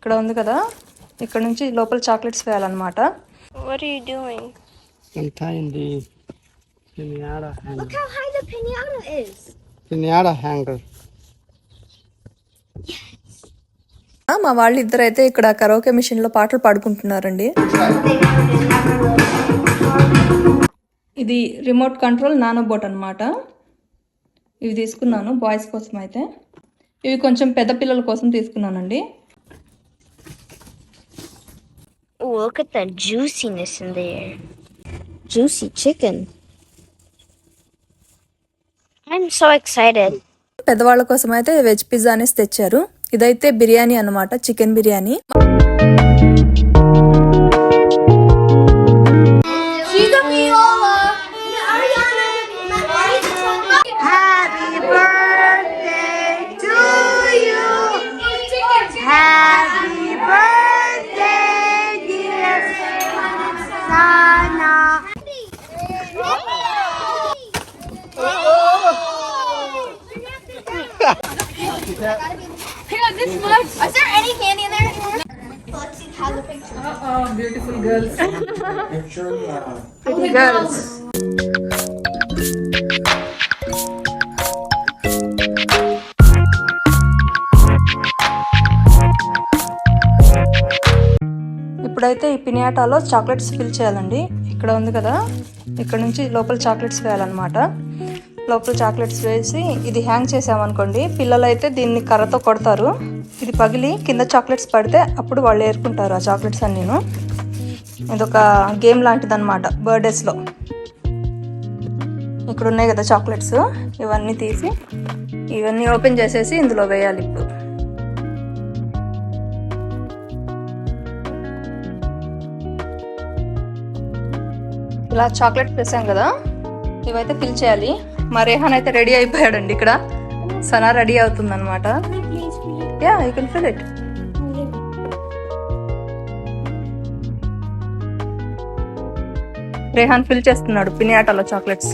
ఇక్కడ ఉంది కదా ఇక్కడ నుంచి లోపల చాక్లెట్స్ వేయాలన్నమాట What are you doing? I'm tying the pinata hanger. Look how high the pinata is. Pinata hanger. మా వాళ్ళు ఇద్దరైతే ఇక్కడ కరోకే మిషన్లో పాటలు పాడుకుంటున్నారండి ఇది రిమోట్ కంట్రోల్ నానో బోట్ అనమాట ఇవి తీసుకున్నాను బాయ్స్ కోసం అయితే ఇవి కొంచెం పెద్ద పిల్లల కోసం తీసుకున్నానండి Ooh, look at the juiciness in there. Juicy chicken. I'm so excited. పెద్దవాళ్ళ కోసం అయితే వెజ్ పిజ్జా అనేసి తెచ్చారు ఇదైతే బిర్యానీ అన్నమాట చికెన్ బిర్యానీ గర్ల్స్ ఇప్పుడైతే ఈ పినియాటాలో చాక్లెట్స్ ఫిల్ చేయాలండి. ఇక్కడ ఉంది కదా. ఇక్కడ నుంచి లోపల చాక్లెట్స్ వేయాలన్నమాట. లోపల చాక్లెట్స్ వేసి ఇది హ్యాంగ్ చేసామనుకోండి పిల్లలు అయితే దీన్ని కర్రతో కొడతారు. ఇది పగిలి కింద చాక్లెట్స్ పడితే అప్పుడు వాళ్ళు ఏరుకుంటారు ఆ చాక్లెట్స్ అన్నీను. ఇదొక గేమ్ లాంటిది అనమాట బర్త్డేస్లో ఇక్కడ ఉన్నాయి కదా చాక్లెట్స్ ఇవన్నీ తీసి ఇవన్నీ ఓపెన్ చేసేసి ఇందులో వేయాలి ఇప్పుడు. ఇలా చాక్లెట్ వేసాం కదా ఇవైతే ఫిల్ చేయాలి. మా రేహాన్ అయితే రెడీ అయిపోయాడండి ఇక్కడ. సనా రెడీ అవుతుంది అనమాట yeah you can fill it Rehan fill చేస్తున్నాడు పినియాటాలో చాక్లెట్స్.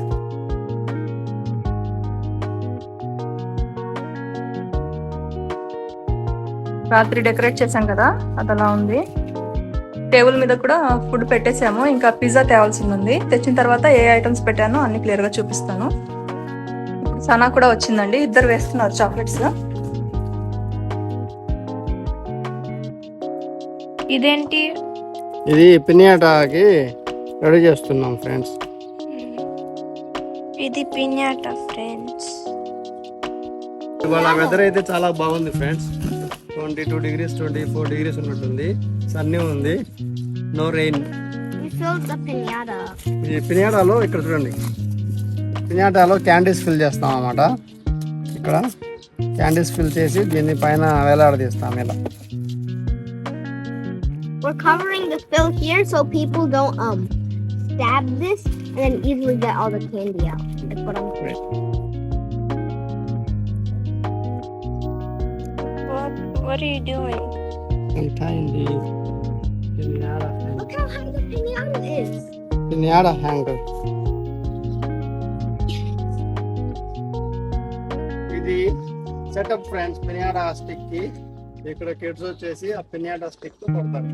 రాత్రి డెకరేట్ చేశాం కదా అది అలా ఉంది. టేబుల్ మీద కూడా ఫుడ్ పెట్టేసాము ఇంకా పిజ్జా తేవాల్సింది ఉంది తెచ్చిన తర్వాత ఏ ఐటమ్స్ పెట్టానో అన్ని క్లియర్గా చూపిస్తాను సనా కూడా వచ్చిందండి ఇద్దరు వేస్తున్నారు చాక్లెట్స్. ఇదేంటి? ఇది పినియాటాకి రెడీ చేస్తున్నాం ఫ్రెండ్స్. ఇది పిన్యాట ఫ్రెండ్స్. ఇవాళ వెదర్ అయితే చాలా బాగుంది friends. Twenty two degrees twenty four degrees ఉన్నట్టుంది సన్నీ ఉంది నో రెయిన్. ఇది పినియాటాలో ఇక్కడ చూడండి. పినియాటాలో క్యాండీస్ ఫిల్ చేస్తాం అన్నమాట. ఇక్కడ క్యాండీస్ ఫిల్ చేసి దీన్ని పైన వేలాడదీస్తాం ఇలా. We're covering the fill here so people don't um stab this and then easily get all the candy out. That's what I'm doing. What what are you doing? I'm tying the pinata hanger. Look how high the pinata is. Pinata hanger. ఇది setup friends పినియాటా stick కి ఇక్కడ kids వచ్చేసి ఆ పినియాటా stick తో కొడతారు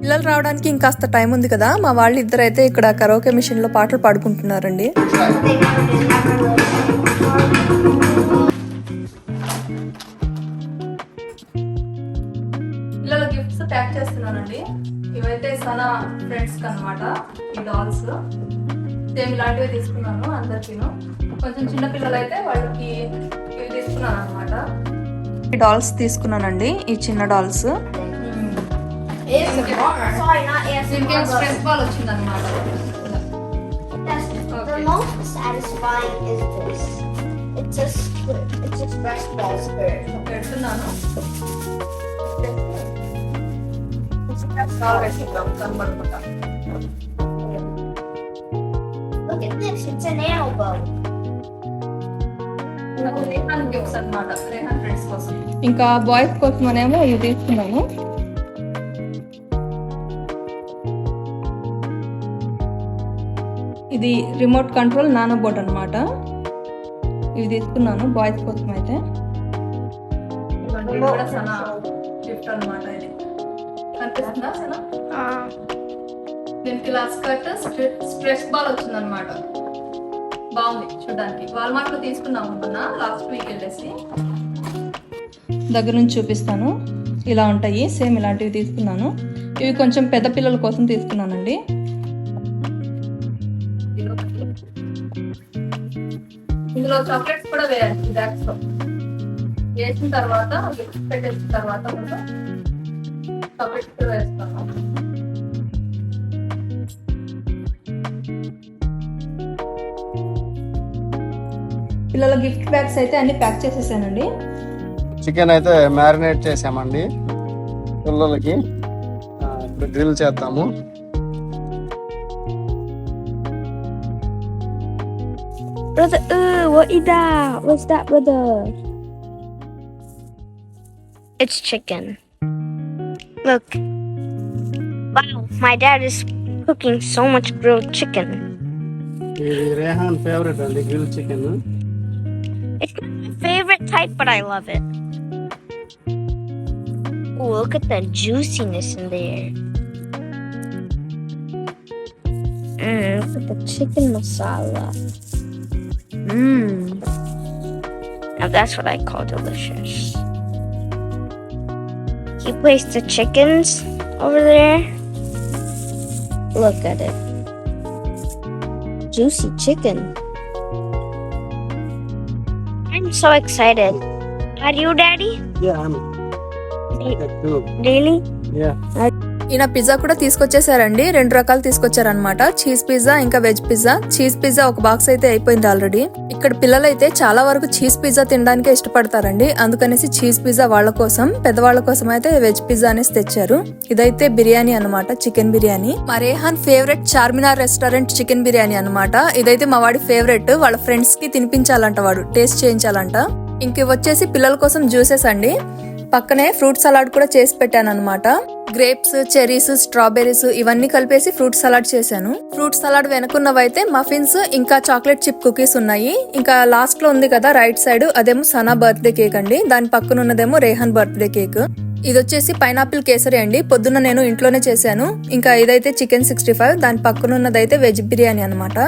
పిల్లలు రావడానికి ఇంకాస్త టైం ఉంది కదా. మా వాళ్ళు ఇద్దరైతే ఇక్కడ కరోకే మిషన్లో పాటలు పాడుకుంటున్నారండి. పిల్లల గిఫ్ట్స్ ప్యాక్ చేస్తున్నానండి ఇవైతే సనా ఫ్రెండ్స్ అన్నమాట ఈ డాల్స్ సేమ్ ఇలాంటివి తీసుకున్నాను అందరికీను. కొంచెం అయితే వాళ్ళకి ఇవి తీసుకున్నాను అనమాట ఈ డాల్స్ తీసుకున్నానండి ఈ చిన్న డాల్స్ Sorry, not దీనికి స్ట్రెస్ బాల్ వచ్చిందన్నమాట The most satisfying is this. It's a square. It's a stress ball square. పెడుతున్నాను కనబడకుండా Look at this. It's an nail bow. ఇంకా బాయ్స్ కోసం అనేమో ఇవి తీసుకున్నాను ఇది రిమోట్ కంట్రోల్ నానో బోట్ అనమాట ఇవి తీసుకున్నాను బాయ్స్ కోసం అయితే. ఇది దీనికి ఇలా స్కర్ట్ స్ట్రెస్ బాల్ వచ్చిందనమాట బాగుంది చూడడానికి. వాల్మార్ట్లో తీసుకున్నాం అనుకున్నా లాస్ట్ వీక్ వెళ్ళేసి. దగ్గర నుంచి చూపిస్తాను. ఇలా ఉంటాయి సేమ్ ఇలాంటివి తీసుకున్నాను. ఇవి కొంచెం పెద్ద పిల్లల కోసం తీసుకున్నానండి. ఇందులో చాక్లెట్స్ కూడా వేయాలి బ్యాగ్స్లో. వేసిన తర్వాత గిఫ్ట్ పెట్టేసిన తర్వాత మనం చాక్లెట్స్ కూడా వేస్తాను పిల్లల గిఫ్ట్ బ్యాగ్స్ అయితే అన్ని ప్యాక్ చేసేసానండి. చికెన్ అయితే మ్యారినేట్ చేసామండి పిల్లలకి. ఇప్పుడు గ్రిల్ చేద్దాము. brother, uh, What is that? What's that, brother? It's chicken. Look. Wow, my dad is cooking so much grilled chicken. Rehan favorite on the grilled chicken, It's my favorite type, but I love it. Ooh, look at the juiciness in there. Mmm, look at the chicken masala. Mmm. Now that's what I call delicious. He placed the chickens over there. Look at it. Juicy chicken. I'm so excited. Are you, Daddy? Yeah, I'm excited too. Really? Uh, ఈయన pizza కూడా తీసుకొచ్చేసారండి. రెండు రకాలు తీసుకొచ్చారనమాట cheese pizza ఇంకా veg pizza. Cheese pizza ఒక box అయితే అయిపోయింది ఆల్రెడీ. ఇక్కడ పిల్లలైతే చాలా వరకు చీజ్ పిజ్జా తినడానికే ఇష్టపడతారండి. అందుకనేసి చీజ్ పిజ్జా వాళ్ళ కోసం పెద్దవాళ్ళ కోసం అయితే వెజ్ పిజ్జా అనేసి తెచ్చారు. ఇదైతే బిర్యానీ అన్నమాట చికెన్ బిర్యానీ. మా Rehan favourite Charminar restaurant chicken biryani అనమాట ఇదైతే మా వాడి ఫేవరెట్. వాళ్ళ ఫ్రెండ్స్కి తినిపించాలంట వాడు టేస్ట్ చేయించాలంట. ఇంక వచ్చేసి పిల్లల కోసం జ్యూసెస్ అండి. పక్కనే ఫ్రూట్ సలాడ్ కూడా చేసి పెట్టాను అనమాట గ్రేప్స్ చెరీస్ స్ట్రాబెరీస్ ఇవన్నీ కలిపేసి ఫ్రూట్ సలాడ్ చేశాను. ఫ్రూట్ సలాడ్ వెనుకున్నవైతే మఫిన్స్ ఇంకా చాక్లెట్ చిప్ కుకీస్ ఉన్నాయి. ఇంకా లాస్ట్లో ఉంది కదా రైట్ సైడ్ అదేమో సనా బర్త్డే కేక్ అండి. దాని పక్కన ఉన్నదేమో రేహన్ బర్త్డే కేక్. ఇది వచ్చేసి పైనాపిల్ కేసరి అండి. పొద్దున్న నేను ఇంట్లోనే చేశాను. ఇంకా ఇదైతే చికెన్ సిక్స్టీ ఫైవ్ దాని పక్కన ఉన్నదైతే వెజ్ బిర్యానీ అనమాట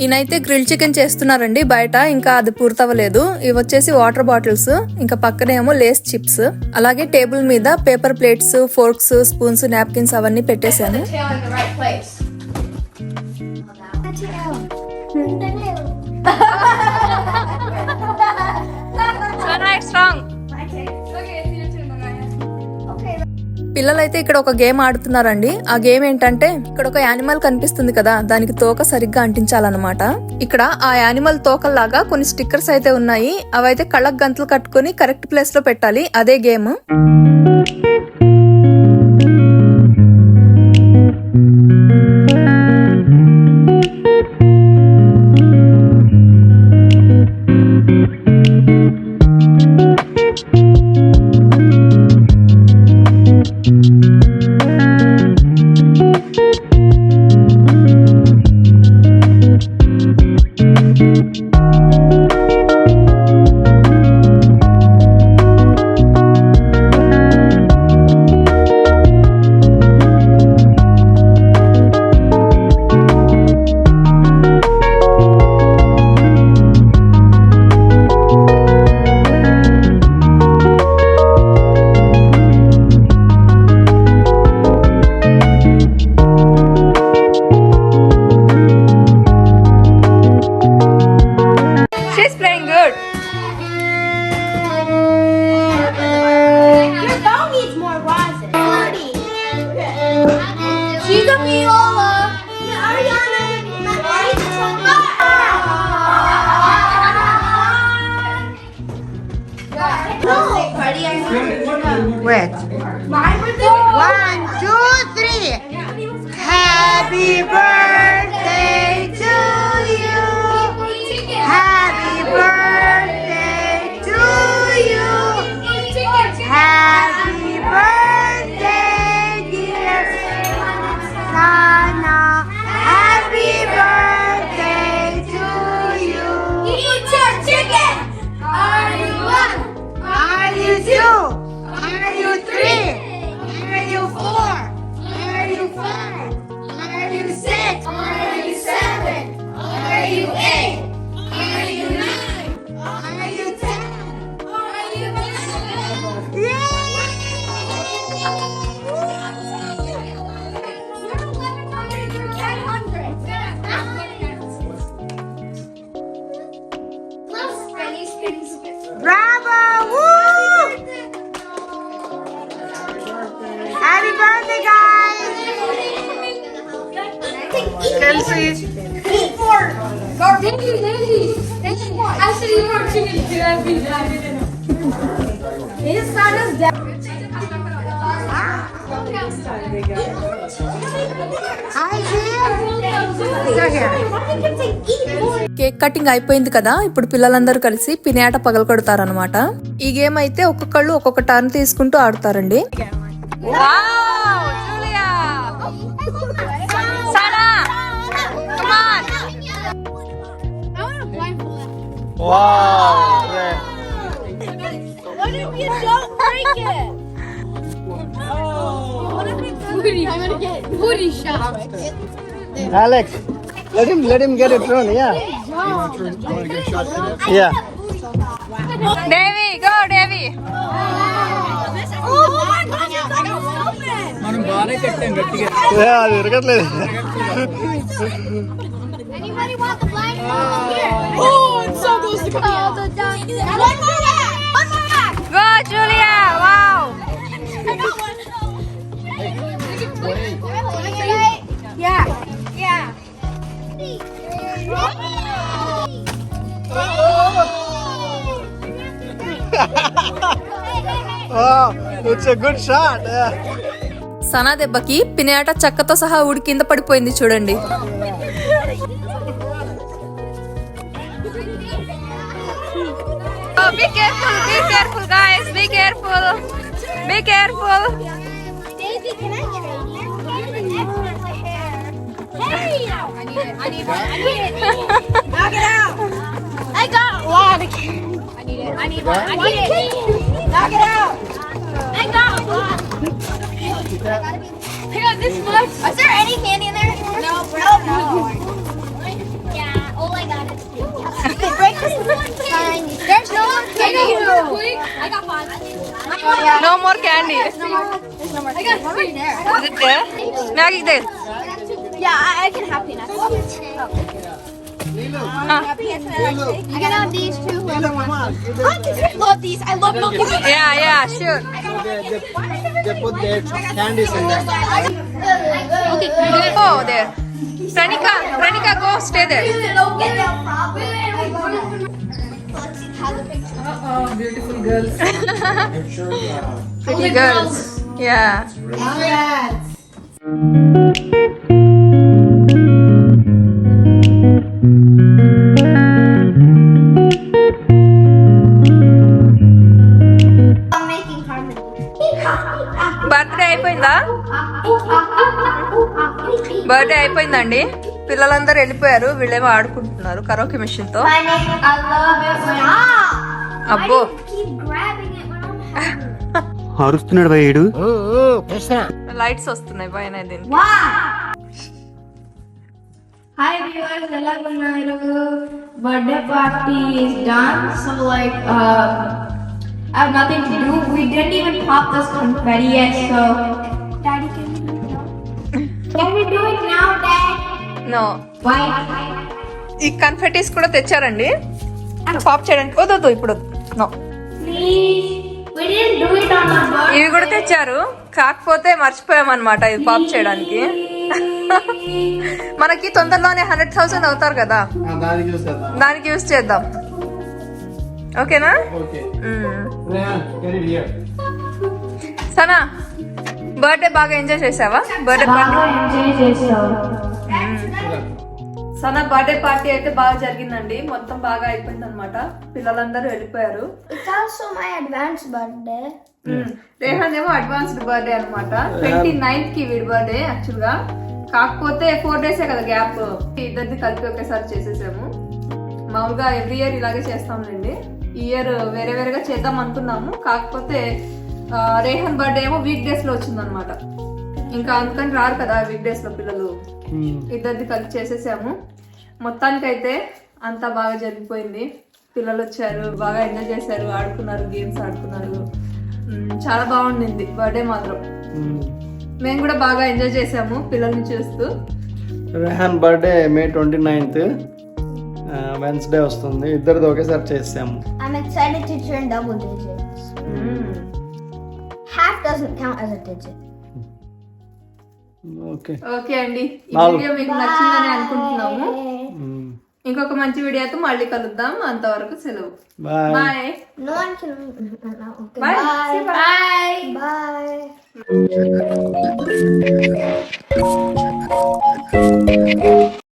ఈయనైతే గ్రిల్ చికెన్ చేస్తున్నారండి బయట ఇంకా అది పూర్తవ్వలేదు. ఇవి వచ్చేసి వాటర్ బాటిల్స్ ఇంకా పక్కనేమో లేస్ చిప్స్. అలాగే టేబుల్ మీద paper plates forks spoons napkins అవన్నీ పెట్టేశాను. పిల్లలైతే ఇక్కడ ఒక గేమ్ ఆడుతున్నారండి. ఆ గేమ్ ఏంటంటే ఇక్కడ ఒక యానిమల్ కనిపిస్తుంది కదా దానికి తోక సరిగ్గా అంటించాలన్నమాట. ఇక్కడ ఆ యానిమల్ తోకల్లాగా కొన్ని స్టిక్కర్స్ అయితే ఉన్నాయి. అవైతే కళ్ళకు గంతలు కట్టుకొని కరెక్ట్ ప్లేస్లో పెట్టాలి. అదే game. Wait. One, two, three. Happy birthday to you. Happy birthday to you. Happy birthday, dear Sana. Happy birthday to you. Eat your chicken. Hi, cake cutting అయిపోయింది కదా ఇప్పుడు పిల్లలందరూ కలిసి పినియాట పగల కొడతారనమాట ఈ గేమ్ అయితే ఒక్కొక్కళ్ళు ఒక్కొక్క టర్న్ తీసుకుంటూ ఆడతారండి. Alex, let him let him get it thrown. Yeah. Yeah. Devi go Devi Yeah, అది ఇరగట్లేదు Anybody సనా దెబ్బకి పినయాట చెక్కతో సహా ఉడి కింద పడిపోయింది చూడండి. be careful, be careful, guys. Be careful. Be careful. Daisy, can I trade you? Hey! I need it. I need one. I need it. Knock it out. I got one. I need it. I need one. I need it. Knock it out. I got one. I got this much. Is there any candy in there? No, no. There's no more candy. I got one. No more candy. No more. I got three there. Is it there? Maggie, there. Yeah, I, I can have peanuts. Oh. Uh, I can these two. Whoever wants. I love these. I love Milky Yeah, yeah, sure. They, they put their candies in there. Okay. Oh, there. Pranika, Pranika, go stay there. Uh oh, beautiful girls. Uh, Pretty girls. Yeah. Congrats. Birthday అయిపోయిందండి పిల్లలందరూ వెళ్ళిపోయారు వీళ్ళేమో ఆడుకుంటున్నారు కరోకి మిషన్తో ah. అబ్బో. అరుస్తున్నాడు భయ్యుడు lights వస్తున్నాయి పైన. Hi viewers, ఎలాగున్నా ఈరోజు birthday party is done. So like uh, I have nothing to do. We didn't even pop this confetti yet. So no? ఈ కన్ఫెటీస్ కూడా తెచ్చారండి. పాప్ చేయడానికి. వద్దు ఇప్పుడు నో. ఇవి కూడా తెచ్చారు. కాకపోతే మర్చిపోయామన్నమాట ఇది పాప్ చేయడానికి. మనకి తొందరలోనే హండ్రెడ్ థౌసండ్ అవుతారు కదా. దానికి యూస్ చేద్దాం. ఓకేనా. సనా బర్త్డే బాగా ఎంజాయ్ చేసావా? బర్త్డే పార్టీ చేసావు. సనా బర్త్డే పార్టీ అయితే బాగా జరిగిందండి. మొత్తం బాగా అయిపోయింది అనమాట పిల్లలందరూ వెళ్ళిపోయారు. My advanced birthday. మ్మ్. రేహాన్ ఏమో అడ్వాన్స్డ్ బర్త్డే అనమాట ట్వంటీ నైన్త్కి వీడి బర్త్డే యాక్చువల్గా. కాకపోతే ఫోర్ డేసే కదా గ్యాప్ ఇద్దరిది కలిపి ఒకేసారి చేసేసాము. మామూలుగా ఎవ్రీ ఇయర్ ఇలాగే చేస్తాంలేండి. ఈ ఇయర్ వేరే వేరేగా చేద్దాం అనుకున్నాము. కాకపోతే రేహాన్ బర్త్డే ఏమో వీక్ డేస్లో వచ్చిందనమాట ఇంకా అందుకని రారు కదా వీక్ డేస్లో పిల్లలు. ఇద్దరిది కలిపి చేసేసాము. మొత్తానికైతే అంతా బాగా జరిగిపోయింది. పిల్లలు వచ్చారు బాగా ఎంజాయ్ చేశారు ఆడుకున్నారు గేమ్స్ ఆడుకున్నారు. మ్, చాలా బాగుండింది బర్త్డే మాత్రం. మేము కూడా బాగా ఎంజాయ్ చేసాము పిల్లల్ని చూస్తూ Rehan birthday May twenty ninth Wednesday వస్తుంది. ఇద్దరిది ఒకేసారి చేసాము I'm excited to turn double digits. Hmm, Half doesn't count as a digit. Okay. Okay అండి. ఈ వీడియో మీకు నచ్చిందని అనుకుంటున్నాము. ఇంకొక మంచి వీడియోతో మళ్ళీ కలుద్దాం. అంతవరకు సెలవు. Bye. Bye. Bye. Bye. Bye.